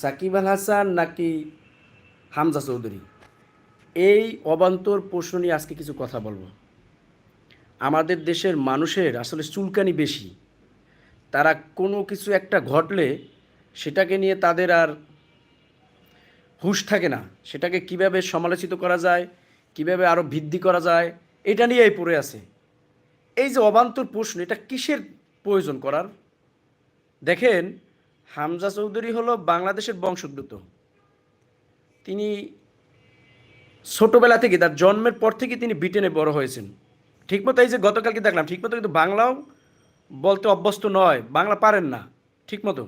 সাকিব আল হাসান নাকি হামজা চৌধুরী? এই অবান্তর প্রশ্ন নিয়ে আজকে কিছু কথা বলব। আমাদের দেশের মানুষের আসলে চুলকানি বেশি। তারা কোনো কিছু একটা ঘটলে সেটাকে নিয়ে তাদের আর হুঁশ থাকে না। সেটাকে কীভাবে সমালোচিত করা যায়, কীভাবে আরও বৃদ্ধি করা যায়, এটা নিয়েই পড়ে আছে। এই যে অবান্তর প্রশ্ন, এটা কিসের প্রয়োজন করার? দেখেন হামজা চৌধুরী হলো বাংলাদেশের বংশোদ্ভূত। তিনি ছোটোবেলা থেকে, তার জন্মের পর থেকে তিনি ব্রিটেনে বড় হয়েছেন। ঠিকমতো এই যে গতকালকে দেখলাম, ঠিকমতো কিন্তু বাংলাও বলতে অভ্যস্ত নয়, বাংলা পারেন না, ঠিকমতো।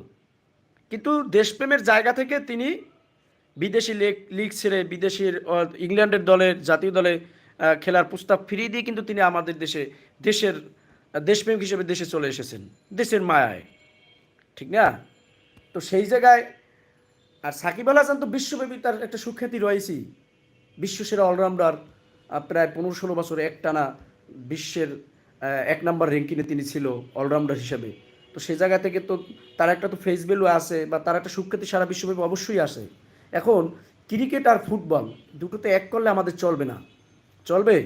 কিন্তু দেশপ্রেমের জায়গা থেকে তিনি বিদেশি লেগ লিগ ছেড়ে বিদেশির ইংল্যান্ডের দলের জাতীয় দলে খেলার প্রস্তাব ফিরিয়ে দিয়ে কিন্তু তিনি আমাদের দেশে, দেশের, দেশপ্রেমিক হিসেবে দেশে চলে এসেছেন, দেশের মায়ায়। ঠিক না? তো সেই জায়গায়, আর সাকিব আল হাসান তো বিশ্বব্যাপী তার একটা সুখ্যাতি রয়েছেই। বিশ্বসেরা অলরাউন্ডার প্রায় পনেরো ষোলো বছর একটানা বিশ্বের এক নম্বর র্যাঙ্কিংয়ে তিনি ছিল অলরাউন্ডার হিসেবে। তো সেই জায়গা থেকে তো তার একটা তো ফেস ভ্যালু আছে বা তার একটা সুখ্যাতি সারা বিশ্বব্যাপী অবশ্যই আসে এখন ক্রিকেট আর ফুটবল দুটোতে এক করলে আমাদের চলবে না। চলবে?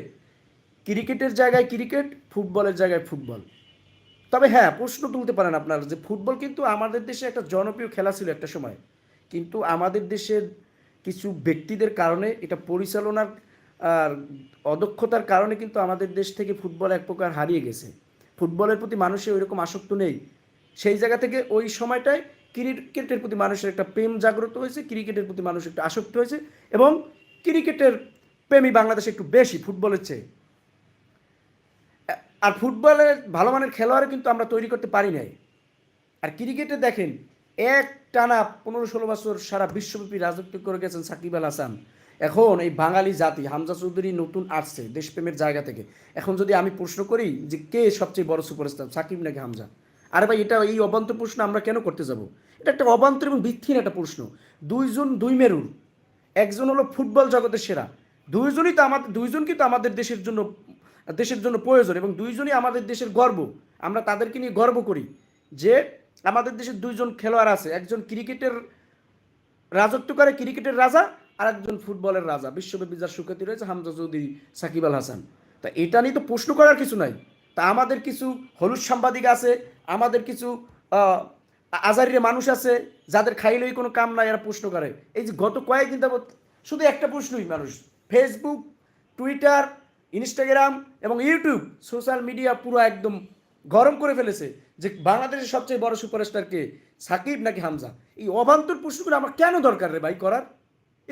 ক্রিকেটের জায়গায় ক্রিকেট, ফুটবলের জায়গায় ফুটবল। তবে হ্যাঁ প্রশ্ন তুলতে পারেন আপনারা যে ফুটবল কিন্তু আমাদের দেশে একটা জনপ্রিয় খেলা ছিল একটা সময়। কিন্তু আমাদের দেশের কিছু ব্যক্তিদের কারণে, এটা পরিচালনার আর অদক্ষতার কারণে কিন্তু আমাদের দেশ থেকে ফুটবল এক প্রকার হারিয়ে গেছে। ফুটবলের প্রতি মানুষের ওই রকম আসক্ত নেই। সেই জায়গা থেকে ওই সময়টায় ক্রিকেটের প্রতি মানুষের একটা প্রেম জাগ্রত হয়েছে, ক্রিকেটের প্রতি মানুষ একটু আসক্ত হয়েছে এবং ক্রিকেটের প্রেমী বাংলাদেশে একটু বেশি, ফুটবলের চেয়ে। আর ফুটবলের ভালো মানের খেলোয়াড় কিন্তু আমরা তৈরি করতে পারি নাই। আর ক্রিকেটে দেখেন, এক টানা পনেরো ষোলো বছর সারা বিশ্বব্যাপী রাজত্ব করে গেছেন সাকিব আল হাসান। এখন এই বাঙালি জাতি, হামজা চৌধুরী নতুন আসছে দেশপ্রেমের জায়গা থেকে। এখন যদি আমি প্রশ্ন করি যে কে সবচেয়ে বড় সুপারস্টার, সাকিব নাকি হামজা? আরে ভাই, এটা এই অবান্তর প্রশ্ন আমরা কেন করতে যাব? এটা একটা অবান্তর এবং ভিত্তিহীন একটা প্রশ্ন। দুইজন দুই মেরুর, একজন হলো ফুটবল জগতের সেরা। দুইজনই তো আমাদের দুইজনকে তো আমাদের দেশের জন্য দেশের জন্য প্রয়োজন এবং দুইজনই আমাদের দেশের গর্ব। আমরা তাদেরকে নিয়ে গর্ব করি যে আমাদের দেশের দুইজন খেলোয়াড় আছে, একজন ক্রিকেটের রাজত্ব করে ক্রিকেটের রাজা আর একজন ফুটবলের রাজা। বিশ্বব্যাপী যার সুখ্যাতি রয়েছে হামজা চৌধুরী, সাকিব আল হাসান। তা এটা নিয়ে তো প্রশ্ন করার কিছু নাই। তা আমাদের কিছু হলুদ সাংবাদিক আছে, আমাদের কিছু আজারির মানুষ আছে, যাদের খাইলেই কোনো কাম নাই, এরা প্রশ্ন করে। এই যে গত কয়েকদিন যাবত শুধু একটা প্রশ্নই মানুষ, ফেসবুক, টুইটার ইনস্টাগ্রাম এবং ইউটিউব সোশ্যাল মিডিয়া পুরো একদম গরম করে ফেলেছে যে বাংলাদেশের সবচেয়ে বড় সুপারস্টার কে? সাকিব নাকি হামজা? এই অবান্তর প্রশ্নগুলো আমার কেন দরকার রে ভাই করার?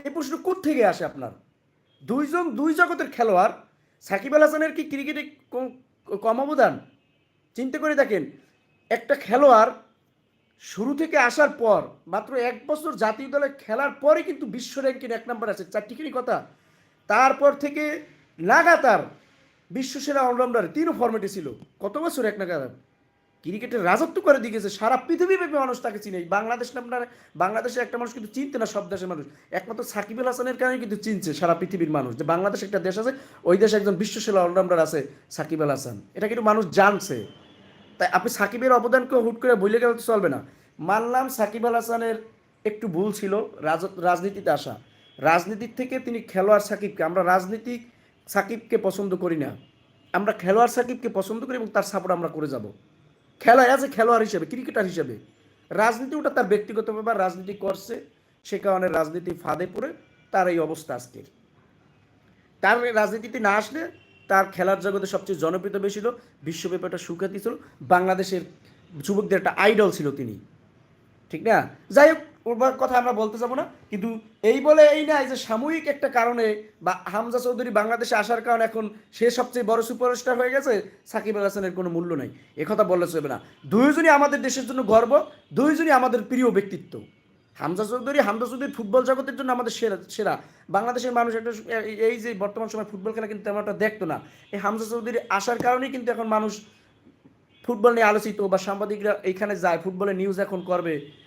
এই প্রশ্ন থেকে আসে আপনার? দুইজন, দুই জগতের খেলোয়াড়, সাকিব আল হাসানের কি ক্রিকেটে কম- অবদান? চিন্তা করে দেখেন, একটা খেলোয়াড় শুরু থেকে আসার পর, মাত্র এক বছর জাতীয় দলে খেলার পরে কিন্তু বিশ্ব র্যাঙ্কিং এক নম্বর আছে। চারটিখানি কথা? তারপর থেকে লাগাতার বিশ্বসেরা অলরাউন্ডার তিনও ফর্মেটে ছিল। কত বছর এক নাগাদ? ক্রিকেটের রাজত্ব করে দিয়ে গেছে, সারা পৃথিবীব্যাপী মানুষ তাকে চিনে। বাংলাদেশ আপনার বাংলাদেশের একটা মানুষ কিন্তু চিনতে না, সব দেশের মানুষ। একমাত্র সাকিব আল হাসানের কারণে কিন্তু চিনছে সারা পৃথিবীর মানুষ যে বাংলাদেশ একটা দেশ আছে, ওই দেশে একজন বিশ্বসেরা অলরাউন্ডার আছে সাকিব আল হাসান। এটা কিন্তু মানুষ জানছে। তাই আপনি সাকিবের অবদানকে হুট করে বলে গেলে তো চলবে না। মানলাম সাকিব আল হাসানের একটু ভুল ছিল, রাজ- রাজনীতিতে আসা। রাজনীতির থেকে তিনি খেলোয়াড় সাকিবকে, আমরা রাজনীতিক সাকিবকে পছন্দ করি না। আমরা খেলোয়াড় সাকিবকে পছন্দ করি এবং তার সাপোর্ট আমরা করে যাব। খেলায় আছে খেলোয়াড় হিসেবে ক্রিকেটার হিসেবে। রাজনীতি ওটা তার ব্যক্তিগত ব্যাপার, রাজনীতি করছে, সে কারণে রাজনীতি ফাঁদে পড়ে, তার এই অবস্থা আজকের। তার রাজনীতিতে না আসলে তার খেলার জগতে সবচেয়ে জনপ্রিয়তা বেশি ছিল, বিশ্বব্যাপী একটা সুখ্যাতি ছিল, বাংলাদেশের যুবকদের একটা আইডল ছিল তিনি। ঠিক না? যাই হোক ওর বা- কথা আমরা বলতে যাব না। কিন্তু এই বলে এই নাই যে সাময়িক একটা কারণে বা হামজা চৌধুরী বাংলাদেশে আসার কারণে এখন সে সবচেয়ে বড় সুপারস্টার হয়ে গেছে, সাকিব আল হাসানের কোনো মূল্য নাই। একথা বললে চলবে না। দুইজনই আমাদের দেশের জন্য গর্ব, দুইজনই আমাদের প্রিয় ব্যক্তিত্ব। হামজা চৌধুরী হামজা চৌধুরী ফুটবল জগতের জন্য আমাদের সেরা সেরা। বাংলাদেশের মানুষ একটা এই- এই যে বর্তমান সময় ফুটবল খেলা কিন্তু তেমন একটা দেখতো না। এই হামজা চৌধুরী আসার কারণেই কিন্তু এখন মানুষ ফুটবল নিয়ে আলোচিত বা সাংবাদিকরা এইখানে যায়, ফুটবলের নিউজ এখন করবে।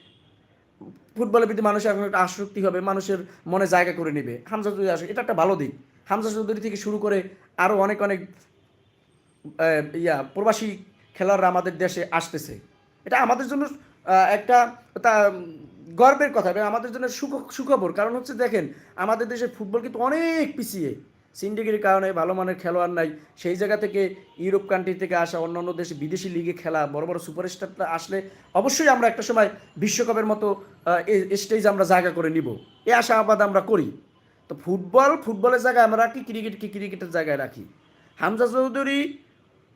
ফুটবলের প্রতি মানুষের এখন একটা আসক্তি হবে, মানুষের মনে জায়গা করে নেবে। হামজা চৌধুরী আসে, এটা একটা ভালো দিক। হামজা চৌধুরী থেকে শুরু করে আরও অনেক অনেক ইয়া, প্রবাসী খেলোয়াড়রা আমাদের দেশে আসতেছে। এটা আমাদের জন্য একটা, তা, গর্বের কথা আমাদের জন্য সুখ, সুখবর। কারণ হচ্ছে দেখেন, আমাদের দেশের ফুটবল কিন্তু অনেক পিছিয়ে। সিন্ডিকেটের কারণে ভালো মানের খেলোয়াড় নাই। সেই জায়গা থেকে ইউরোপ কান্ট্রি থেকে আসা অন্যান্য দেশে বিদেশি লিগে খেলা, বড় বড় সুপারস্টাররা আসলে অবশ্যই আমরা একটা সময় বিশ্বকাপের মতো স্টেজ আমরা জায়গা করে নিব। এ আশাবাদ আমরা করি। তো ফুটবল, ফুটবলের জায়গায় আমরা রাখি ক্রিকেট কি ক্রিকেটের জায়গায় রাখি। হামজা চৌধুরী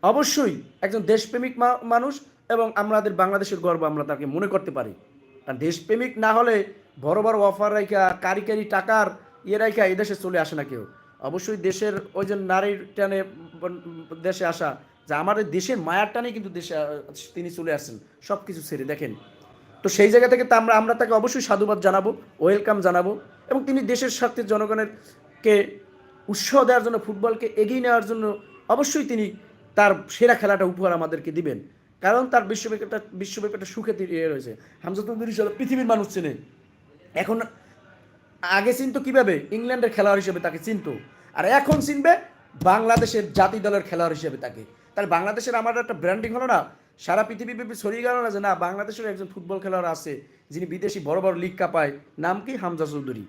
অবশ্যই একজন দেশপ্রেমিক মানুষ এবং আমাদের বাংলাদেশের গর্ব আমরা তাকে মনে করতে পারি। আর দেশপ্রেমিক না হলে বড় বড় অফার রাখা কারি কারি টাকার ইয়ে রাখা এদেশে চলে আসে না কেউ। অবশ্যই দেশের ওই যে নারীর টানে দেশে আসা, যে আমাদের দেশের মায়ার টানে কিন্তু দেশে, তিনি চলে আসছেন সব কিছু ছেড়ে, দেখেন। তো সেই জায়গা থেকে তা আমরা আমরা তাকে অবশ্যই সাধুবাদ জানাব, ওয়েলকাম জানাব, এবং তিনি দেশের স্বার্থে জনগণের কে উৎসাহ দেওয়ার জন্য, ফুটবলকে এগিয়ে নেওয়ার জন্য অবশ্যই তিনি তার সেরা খেলাটা উপহার আমাদেরকে দিবেন। কারণ তার বিশ্বব্যাপী একটা বিশ্বব্যাপী একটা সুখে রয়েছে। হামজা চৌধুরী সাহেব পৃথিবীর মানুষ চেনে। এখন আগে চিনতো কীভাবে? ইংল্যান্ডের খেলোয়াড় হিসেবে তাকে চিনতো। আর এখন চিনবে বাংলাদেশের জাতি দলের খেলোয়াড় হিসেবে তাকে। তাহলে বাংলাদেশের আমার একটা ব্র্যান্ডিং হলো না, সারা পৃথিবী ব্যাপী ছড়িয়ে গেল না যে না, বাংলাদেশের একজন ফুটবল খেলোয়াড় আছে, যিনি বিদেশি বড় বড় লিগ কাপায় নাম কি? হামজা চৌধুরী।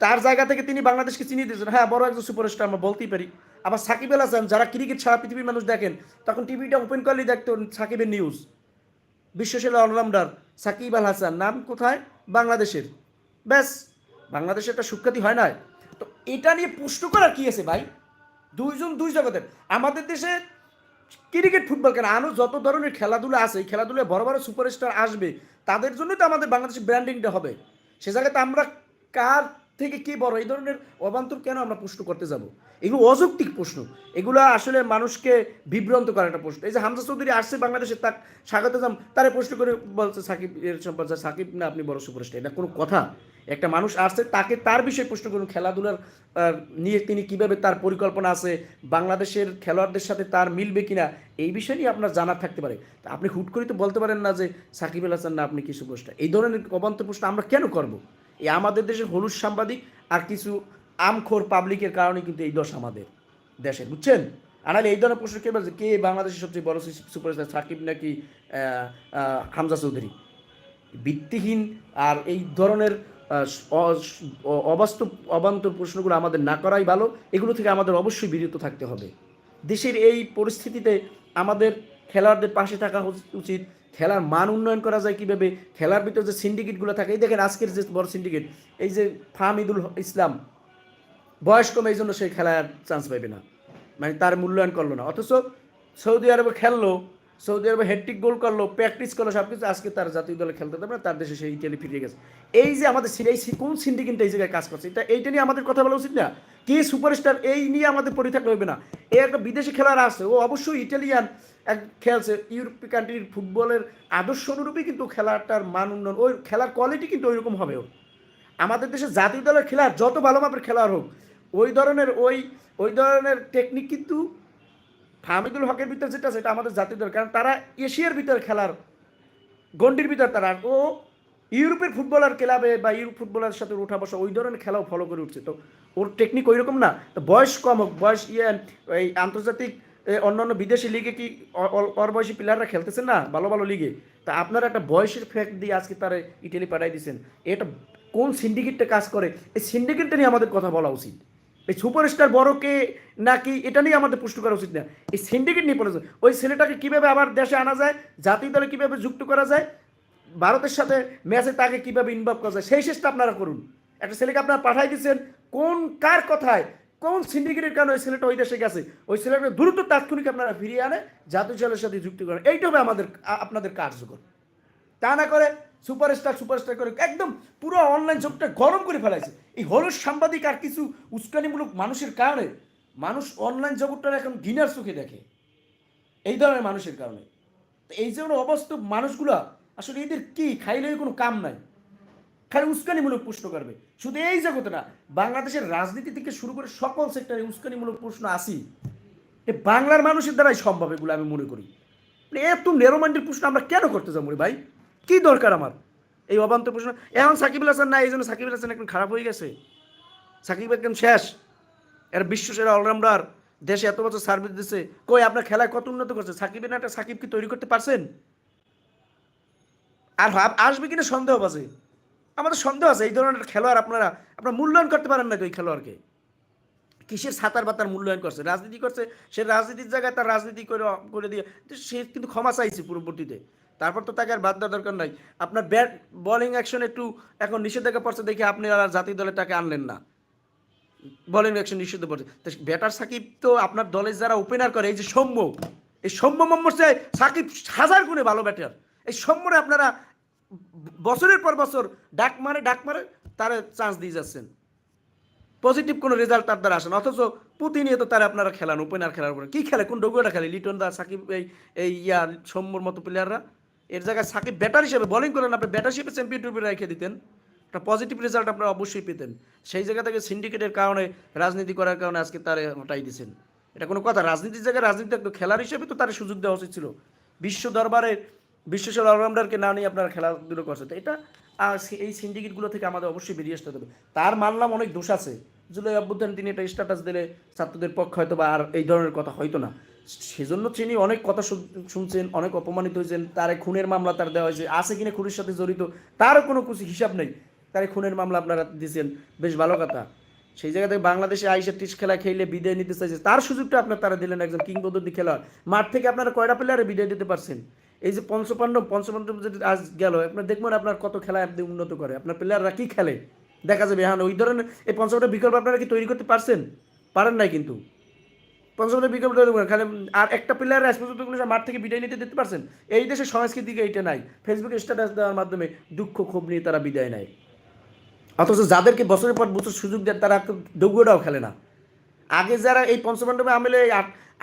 তার জায়গা থেকে তিনি বাংলাদেশকে চিনিয়ে দিয়েছেন। হ্যাঁ বড় একজন সুপারস্টার আমরা বলতেই পারি। আবার সাকিব আল হাসান, যারা ক্রিকেট সারা পৃথিবীর মানুষ দেখেন, তখন টিভিটা ওপেন করলেই দেখতো সাকিবের নিউজ বিশ্বসেরা অলরাউন্ডার সাকিব আল হাসান, নাম কোথায়? বাংলাদেশের। ব্যাস, বাংলাদেশে একটা সুখ্যাতি হয় না তো এটা নিয়ে প্রশ্ন করার কী আছে ভাই? দুইজন দুই জগতের। আমাদের দেশে ক্রিকেট, ফুটবল খেলা আরও যত ধরনের খেলাধুলা আছে, এই খেলাধুলায় বড় বড় সুপারস্টার আসবে, তাদের জন্যই তো আমাদের বাংলাদেশের ব্র্যান্ডিংটা হবে। সে জায়গাতে আমরা কার থেকে কি বড়? এই ধরনের অবান্তর কেন আমরা প্রশ্ন করতে যাব? এগুলো অযৌক্তিক প্রশ্ন। এগুলো আসলে মানুষকে বিভ্রান্ত করার একটা প্রশ্ন। এই যে হামজা চৌধুরী আসছে বাংলাদেশে, তাক স্বাগত জাম তারে প্রশ্ন করে বলছে সাকিব, এর সম্পর্কে সাকিব না, আপনি বড় সুপারস্টার, এটা কোনো কথা? একটা মানুষ আসছে, তাকে তার বিষয়ে প্রশ্ন করুন। খেলাধুলার নিয়ে তিনি কীভাবে তার পরিকল্পনা আছে? বাংলাদেশের খেলোয়াড়দের সাথে তার মিলবে কিনা? এই বিষয় নিয়ে আপনার জানা থাকতে পারে। আপনি হুট করে তো বলতে পারেন না যে সাকিব আল হাসান না, আপনি কি সুপারস্টার? এই ধরনের অবান্তর প্রশ্ন আমরা কেন করব? এই আমাদের দেশের হলুদ সাংবাদিক আর কিছু আমখোর পাবলিকের কারণে কিন্তু এই দশ আমাদের দেশে বুঝছেন? আনালে এই ধরনের প্রশ্ন কে বলছে? কে বাংলাদেশের সবচেয়ে বড় সুপারস্টার? সাকিব নাকি হামজা চৌধুরী? ভিত্তিহীন আর এই ধরনের অবাস্তব, অবান্তর প্রশ্নগুলো আমাদের না করাই ভালো। এগুলো থেকে আমাদের অবশ্যই বিরত থাকতে হবে। দেশের এই পরিস্থিতিতে আমাদের খেলোয়াড়দের পাশে থাকা উচ- উচিত খেলার মান উন্নয়ন করা যায় কীভাবে? খেলার ভিতরে যে সিন্ডিকেটগুলো থাকে, এই দেখেন আজকের যে বড় সিন্ডিকেট এই যে ফাহমিদুল ইসলাম, বয়স কম এই জন্য সে খেলার চান্স পাইবে না। মানে তার মূল্যায়ন করল না। অথচ সৌদি আরবে খেললো, সৌদি আরবে হেডটিক গোল করল প্র্যাকটিস করল সব কিছু আজকে তার জাতীয় দলে খেলতে না, তার দেশে সেই ইটালি ফিরে গেছে। এই যে আমাদের এই কোন সিন্ডিকেটটা এই জায়গায় কাজ করছে? এটা, এইটা নিয়ে আমাদের কথা বলা উচিত না। কে সুপারস্টার এই নিয়ে আমাদের পরিথাক রইবে না। এই একটা বিদেশি খেলার আছে, ও অবশ্যই ইটালিয়ান এক খেলছে ইউরোপীয় কান্ট্রির ফুটবলের আদর্শ অনুরূপই কিন্তু খেলাটার মান উন্নয়ন, ওই খেলার কোয়ালিটি কিন্তু ওইরকম হবে আমাদের দেশে জাতীয় দলের খেলার যত ভালো মাপের খেলোয়াড় হোক, ওই ধরনের, ওই ওই ধরনের টেকনিক কিন্তু হামিদুল হকের ভিতর যেটা, সেটা আমাদের জাতীয় দল কারণ তারা এশিয়ার ভিতরে খেলার গন্ডির ভিতর তারা, ও ইউরোপের ফুটবলার ক্লাবে বা ইউরোপ ফুটবলার সাথে উঠা বসা, ওই ধরনের খেলাও ফলো করে উঠছে। তো ওর টেকনিক ওই রকম না। তো বয়স কম হোক, বয়স ইয়ে এই আন্তর্জাতিক অন্যান্য বিদেশি লিগে কি বয়সী প্লেয়াররা খেলতেছেন না? ভালো ভালো লিগে? তা আপনারা একটা বয়সের ফ্যাক্ট দিয়ে আজকে তারা ইটালি পাঠাই দিয়েছেন এটা কোন সিন্ডিকেটটা কাজ করে? এই সিন্ডিকেটটা নিয়ে আমাদের কথা বলা উচিত। এই সুপারস্টার বড় কে নাকি এটা নিয়ে আমাদের পুষ্ট করা উচিত না? এই সিন্ডিকেট নিয়ে পড়েছে ওই ছেলেটাকে কীভাবে আবার দেশে আনা যায়? জাতীয় দলে কীভাবে যুক্ত করা যায়? ভারতের সাথে ম্যাচে তাকে কীভাবে ইনভলভ করা যায়? সেই চেষ্টা আপনারা করুন। একটা ছেলেকে আপনারা পাঠাই দিচ্ছেন কোন কার কথায়? কোন সিন্ডিকেটের কারণে ওই ছেলেটা ওই দেশে গেছে? ওই ছেলেটা দ্রুত তাৎক্ষণিক আপনারা ফিরিয়ে আনে, জাতীয় দলের সাথে যুক্ত করেন। এইটা হবে আমাদের আপনাদের কার্যকর। তা না করে সুপারস্টার সুপারস্টার করে একদম পুরো অনলাইন জগৎটা গরম করে ফেলাইছে। এই হলুদ সাংবাদিক আর কিছু উস্কানিমূলক মানুষের কারণে মানুষ অনলাইন জগৎটা এখন ঘৃণার চোখে দেখে। এই ধরনের মানুষের কারণে। তো এই যে অবাস্তব মানুষগুলা আসলে এদের কি? খাইলে কোনো কাম নাই। খালি উস্কানিমূলক প্রশ্ন করবে। শুধু এই জগতে না, বাংলাদেশের রাজনীতি থেকে শুরু করে সকল সেক্টরে উস্কানিমূলক প্রশ্ন আসি এ বাংলার মানুষের দ্বারাই সম্ভব এগুলো আমি মনে করি। মানে এত নেরোমান্ডের প্রশ্ন আমরা কেন করতে যাব ভাই? কি দরকার আমার? এই অবান্ত প্রশ্ন। এখন সাকিব আল হাসান না এই জন্য সাকিব আল হাসান এখন খারাপ হয়ে গেছে। সাকিব একদম শেষ। এর বিশ্ব সেরা অলরাউন্ডার দেশে এত বছর সার্ভিস দিচ্ছে কই, আপনার খেলায় কত উন্নত করছে? সাকিবের একটা সাকিব কি তৈরি করতে পারছেন? আর আসবে কিনা সন্দেহ আছে আমাদের সন্দেহ আছে, এই ধরনের খেলোয়াড় আপনারা আপনারা মূল্যায়ন করতে পারেন না এই খেলোয়াড়কে? কিসের সাঁতার বাতার মূল্যায়ন করছে? রাজনীতি করছে, সে রাজনীতির জায়গায় তার রাজনীতি করে করে দিয়ে সে কিন্তু ক্ষমা চাইছে পূর্ববর্তীতে। তারপর তো তাকে আর বাদ দেওয়ার দরকার নাই। আপনার ব্যাট বোলিং অ্যাকশন একটু এখন নিষেধাজ্ঞা পড়ছে দেখে আপনি আর জাতীয় দলে তাকে আনলেন না। বলিং অ্যাকশন নিষিদ্ধ পড়ছে। তো ব্যাটার সাকিব তো আপনার দলের যারা ওপেনার করে, এই যে সৌম্য, এই সৌম্য মোহাম্মদ সাকিব হাজার গুণে ভালো ব্যাটার এই সৌম্যরে আপনারা বছরের পর বছর ডাক মারে ডাক মারে, তারা চান্স দিয়ে যাচ্ছেন। পজিটিভ কোনো রেজাল্ট তার দ্বারা আসে না। অথচ প্রতিনিয়ত তারা আপনারা খেলান ওপেনার খেলার উপরে। কি খেলে? কোন ডগুয়াটা খেলে। লিটন দা, সাকিব, এই এই ইয়া, সৌম্যর মতো প্লেয়াররা এর জায়গায় সাকিব ব্যাটার হিসেবে বোলিং করেন, আপনি ব্যাটার হিসেবে চ্যাম্পিয়ন ট্রফি রেখে দিতেন। একটা পজিটিভ রেজাল্ট আপনারা অবশ্যই পেতেন। সেই জায়গা থেকে সিন্ডিকেটের কারণে, রাজনীতি করার কারণে আজকে তারে হটাই দিয়েছেন এটা কোনো কথা। রাজনীতির জায়গায় রাজনীতি একটু খেলার হিসেবে তো তার সুযোগ দেওয়া উচিত ছিল। বিশ্ব দরবারে বিশ্বসেরা অলরাউন্ডারকে না নিয়ে আপনারা খেলাধুলো করছে তো এটা এই সিন্ডিকেটগুলো থেকে আমাদের অবশ্যই বেরিয়ে আসতে হবে। তার মানলাম অনেক দোষ আছে। জুলাই অভ্যুত্থান তিনি একটা স্ট্যাটাস দিলে ছাত্রদের পক্ষে হয়তো বা আর এই ধরনের কথা হয়তো না। সেজন্য তিনি অনেক কথা শুনছেন, অনেক অপমানিত হয়েছেন। তার খুনের মামলা তার দেওয়া হয়েছে। আছে কিনা খুনের সাথে জড়িত, তারও কোনো কিছু হিসাব নেই। তার খুনের মামলা আপনারা দিয়েছেন। বেশ ভালো কথা। সেই জায়গা থেকে বাংলাদেশে আইসা টিস খেলা খেলে বিদায় নিতে চাইছে। তার সুযোগটা আপনার তারা দিলেন একজন কিংবদন্তি খেলোয়াড়। মাঠ থেকে আপনারা কয়টা প্লেয়ারে বিদায় দিতে পারছেন? এই যে পঞ্চপাণ্ডব পঞ্চপাণ্ডব যদি আজ গেল, আপনার দেখবেন আপনার কত খেলা আপনি উন্নত করে। আপনার প্লেয়াররা কি খেলে? দেখা যাবে। হ্যাঁ ওই ধরনের এই পঞ্চপাণ্ডব বিকল্প আপনারা কি তৈরি করতে পারছেন? পারেন নাই কিন্তু। পঞ্চপাণ্ডব বিকল্প তৈরি করেন। খালি আর একটা প্লেয়ার আজ পর্যন্ত মাঠ থেকে বিদায় নিতে দিতে পারছেন? এই দেশের সংস্কৃতিকে এইটা নাই। ফেসবুকে স্ট্যাটাস দেওয়ার মাধ্যমে দুঃখ, ক্ষোভ নিয়ে তারা বিদায় নেয়। অথচ যাদেরকে বছরের পর বছর সুযোগ দেয় তারা ডগুয়াটাও খেলে না। আগে যারা এই পঞ্চপাণ্ডবে আমলে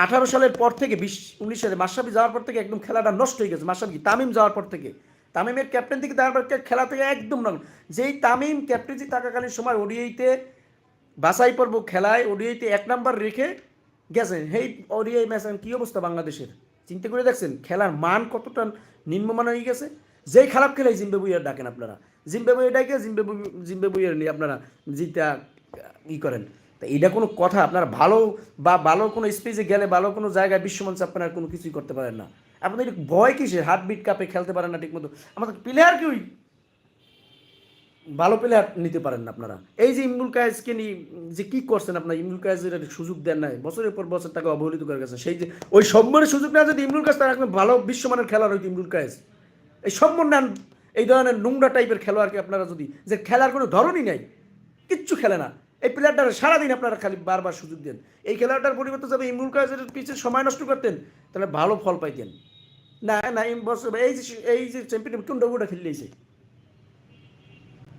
আঠারো সালের পর থেকে, বিশ উনিশ সালে মাসাবি যাওয়ার পর থেকে একদম খেলাটা নষ্ট হয়ে গেছে মাসাবি তামিম যাওয়ার পর থেকে। তামিমের ক্যাপ্টেন থেকে তারপর খেলা থেকে একদম নন যেই তামিম ক্যাপ্টেন্সি থাকাকালীন সময় ওডিআইতে বাছাই পর্ব খেলায় ওডিআইতে এক নাম্বার রেখে গেছেন হেই, ওডিআই ম্যাচ কি অবস্থা বাংলাদেশের? চিন্তা করে দেখছেন, খেলার মান কতটা নিম্নমান হয়ে গেছে? যেই খারাপ খেলে জিম্বাবুইয়ার ডাকেন আপনারা। জিম্বাবুইয়া ডাকে জিম্বাবু জিম্বাবুইয়ার নিয়ে আপনারা জিতা ই করেন। তা এটা কোনো কথা, আপনার ভালো বা ভালো কোনো স্পেসে গেলে, ভালো কোনো জায়গায় বিশ্বমঞ্চে আপনারা কোনো কিছুই করতে পারেন না। আপনাদের ভয় কিসের? হার্টবিট কাপে খেলতে পারেন না ঠিকমতো। আমাদের প্লেয়ার কেউই ভালো প্লেয়ার নিতে পারেন না আপনারা। এই যে ইমরুল কায়েজকে নিয়ে, যে কী করছেন আপনার? ইমরুল কায়েজের একটা সুযোগ দেন নাই। বছরের পর বছর তাকে অবহেলিত করে গেছেন। সেই যে ওই সম্মানের সুযোগ না, যদি ইমরুল কায়েজ তার ভালো বিশ্বমানের খেলার হইতো, ইমরুল কায়েজ এই সম্মান নেন। এই ধরনের নোংরা টাইপের খেলোয়াড়কে আপনারা যদি যে খেলার কোনো ধরনই নেই, কিচ্ছু খেলে না। এই প্লেয়ারটার সারাদিন আপনারা খালি বারবার সুযোগ দেন। এই খেলোয়াড়টার পরিবর্তে যাবে ইমরুল কায়েজের পিছিয়ে সময় নষ্ট করতেন, তাহলে ভালো ফল পাইতেন। না না, এই যে এই যে চ্যাম্পিয়ন কোন ডগুটা খেললেইছে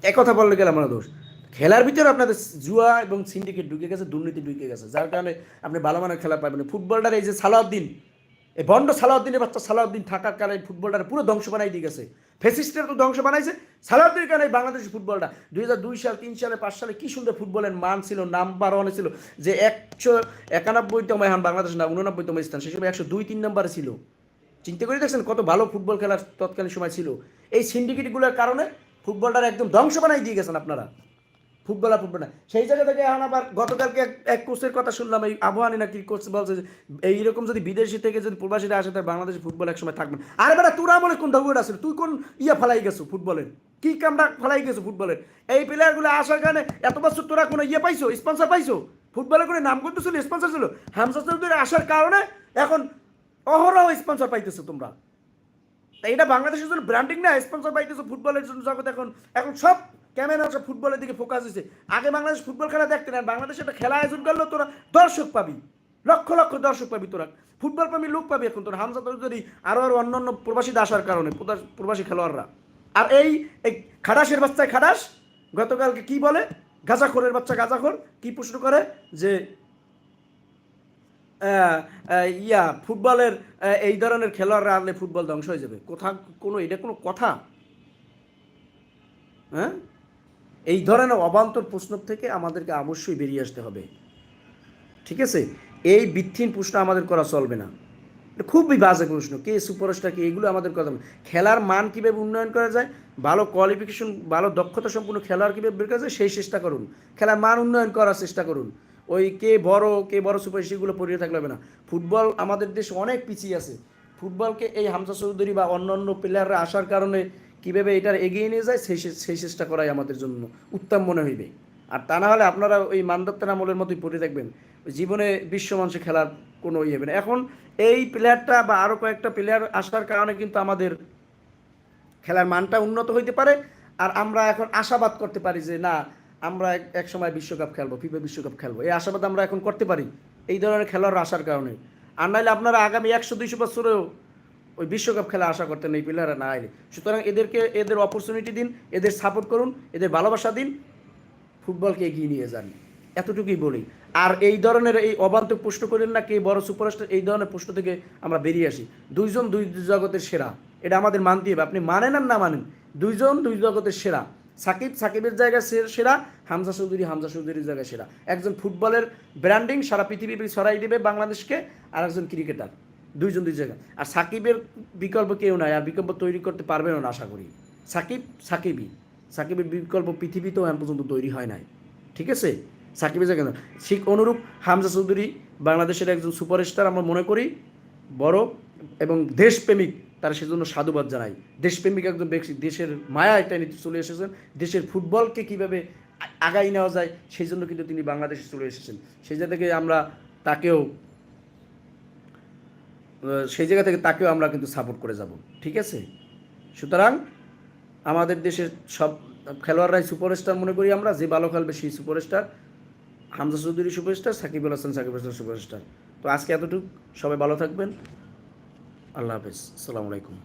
এক কথা বললে গেলে আমার দোষ। খেলার ভিতরে আপনাদের জুয়া এবং সিন্ডিকেট ঢুকে গেছে, দুর্নীতি ঢুকে গেছে। যার কারণে আপনি ভালো মানের খেলা পাবেন। ফুটবলটার এই যে সালাউদ্দিন, এই বন্ড সালাউদ্দিনের বাচ্চা সালাউদ্দিন থাকার কারণে ফুটবলটার পুরো ধ্বংস বানাই দিয়ে গেছে। ফেসিস্টের তো ধ্বংস বানাইছে। সালাউদ্দিন কারণে এই বাংলাদেশের ফুটবলটা, দুই দুই সাল, তিন সালে, পাঁচ সালে কী সুন্দর ফুটবলের মান ছিল নাম্বার ওয়ানে ছিল, যে একশো একানব্বইতম এখন বাংলাদেশ না, উননব্বইতম স্থান, সেই সময় একশো দুই, তিন নম্বরে ছিল। চিন্তা করে দেখছেন কত ভালো ফুটবল খেলার তৎকালীন সময় ছিল। এই সিন্ডিকেটগুলোর কারণে ফুটবলটার একদম ধ্বংস বানাই দিয়ে গেছেন আপনারা। ফুটবল আর ফুটবল না। সেই জায়গা থেকে এখন আবার গতকালকে এক কোচের কথা শুনলাম, এই আবহানি নাকি কোচ বলছে এইরকম যদি বিদেশি থেকে যদি প্রবাসীরা আসে, তাহলে বাংলাদেশে ফুটবল একসময় থাকবে। আরে বেটা, তোরা বলে কোন ঢগুটা ছিল তুই কোন ইয়া ফেলাই গেছো ফুটবলের কি কামটা ফেলাই গেছো ফুটবলের এই প্লেয়ারগুলো আসার কারণে এত বছর তোরা কোনো ইয়ে পাইছো স্পন্সর পাইছো? ফুটবলের কোনো নাম করতে ছিল স্পন্সর ছিল। হামসা চৌধুরী আসার কারণে এখন অহরহ স্পন্সর পাইতেছো তোমরা। এটা বাংলাদেশের জন্য ব্র্যান্ডিং না স্পন্সর পাইতেছে ফুটবলের জন্য। জগৎ এখন এখন সব ক্যামেরা সব ফুটবলের দিকে ফোকাস হয়েছে আগে বাংলাদেশ ফুটবল খেলা দেখতে না বাংলাদেশে একটা খেলা আয়োজন করল তোরা দর্শক পাবি। লক্ষ লক্ষ দর্শক পাবি তোরা। ফুটবল প্রেমী লোক পাবি এখন তোর। হামজা চৌধুরী আরও আরও অন্য অন্য প্রবাসীদের আসার কারণে, প্রবাস- প্রবাসী খেলোয়াড়রা। আর এই এই খাটাসের বাচ্চায় খাটাস গতকালকে কি বলে? গাঁজাখোরের বাচ্চা গাঁজাখোর, কি প্রশ্ন করে? যে ইয়া, ফুটবলের এই ধরনের খেলোয়াড়রা আনলে ফুটবল ধ্বংস হয়ে যাবে। কোথা, কোনো, এটা কোনো কথা? হ্যাঁ? এই ধরনের অবান্তর প্রশ্ন থেকে আমাদেরকে অবশ্যই বেরিয়ে আসতে হবে। ঠিক আছে? এই বৃত্তিহীন প্রশ্ন আমাদের করা চলবে না। খুবই বাজে প্রশ্ন। কে সুপারস্টার কে এগুলো আমাদের কথা খেলার মান কীভাবে উন্নয়ন করা যায়, ভালো কোয়ালিফিকেশন ভালো দক্ষতা সম্পূর্ণ খেলোয়াড় কীভাবে বের করা যায়, সেই চেষ্টা করুন। খেলার মান উন্নয়ন করার চেষ্টা করুন। ওই কে বড় কে বড় সুপার সেগুলো পড়িয়ে থাকলে হবে না। ফুটবল আমাদের দেশে অনেক পিছিয়ে আছে। ফুটবলকে এই হামজা চৌধুরী বা অন্য অন্য প্লেয়াররা আসার কারণে কীভাবে এটার এগিয়ে নিয়ে যায়, সেই সেই চেষ্টা করাই আমাদের জন্য উত্তম মনে হইবে। আর তা না হলে আপনারা ওই মানদত্তার আমলের মতোই পড়ে থাকবেন। জীবনে বিশ্ব মঞ্চে খেলার কোনো ইয়ে হবে না। এখন এই প্লেয়ারটা বা আরও কয়েকটা প্লেয়ার আসার কারণে কিন্তু আমাদের খেলার মানটা উন্নত হইতে পারে। আর আমরা এখন আশাবাদ করতে পারি যে, না, আমরা এক সময় বিশ্বকাপ খেলব, ফিফা বিশ্বকাপ খেলব। এই আশাবাদ আমরা এখন করতে পারি। এই ধরনের খেলোয়াড় আসার কারণে। আর নাহলে আপনারা আগামী একশো, দুইশো বছরেও ওই বিশ্বকাপ খেলা আশা করতেন এই প্লেয়াররা না আইলে সুতরাং এদেরকে, এদের অপরচুনিটি দিন, এদের সাপোর্ট করুন, এদের ভালোবাসা দিন, ফুটবলকে এগিয়ে নিয়ে যান। এতটুকুই বলি। আর এই ধরনের এই অবান্তর প্রশ্ন করেন না কে বড় সুপারস্টার এই ধরনের প্রশ্ন থেকে আমরা বেরিয়ে আসি। দুইজন দুই জগতের সেরা, এটা আমাদের মানতে হবে। আপনি মানেন আর না মানেন, দুইজন দুই জগতের সেরা। সাকিব, সাকিবের জায়গায় সেরা, হামজা চৌধুরী হামজা চৌধুরীর জায়গায় সেরা। একজন ফুটবলের ব্র্যান্ডিং সারা পৃথিবী ছড়াই দেবে বাংলাদেশকে আর একজন ক্রিকেটার দুইজন দুই জায়গায়। আর সাকিবের বিকল্প কেউ নাই, আর বিকল্প তৈরি করতে পারবেনও না আশা করি। সাকিব, সাকিবই। সাকিবের বিকল্প পৃথিবীতেও এখন পর্যন্ত তৈরি হয় নাই। ঠিক আছে? সাকিবের জায়গা। ঠিক অনুরূপ হামজা চৌধুরী বাংলাদেশের একজন সুপারস্টার আমরা মনে করি, বড় এবং দেশপ্রেমিক, তারা সেজন্য সাধুবাদ জানাই। দেশপ্রেমিক একজন ব্যক্তি, দেশের মায়া একটা নীতি চলে এসেছেন। দেশের ফুটবলকে কীভাবে আগাই নেওয়া যায়, সেই জন্য কিন্তু তিনি বাংলাদেশে চলে এসেছেন। সেই জায়গা থেকে আমরা তাকেও সেই জায়গা থেকে তাকেও আমরা কিন্তু সাপোর্ট করে যাব। ঠিক আছে? সুতরাং আমাদের দেশের সব খেলোয়াড়রাই সুপারস্টার মনে করি আমরা, যে ভালো খেলবে সেই superstar Hamza Chowdhury superstar Shakib Al Hasan Shakib Hasan superstar তো আজকে এতটুকু, সবাই ভালো থাকবেন। আল্লাহ হাফেজ। আসসালামু আলাইকুম।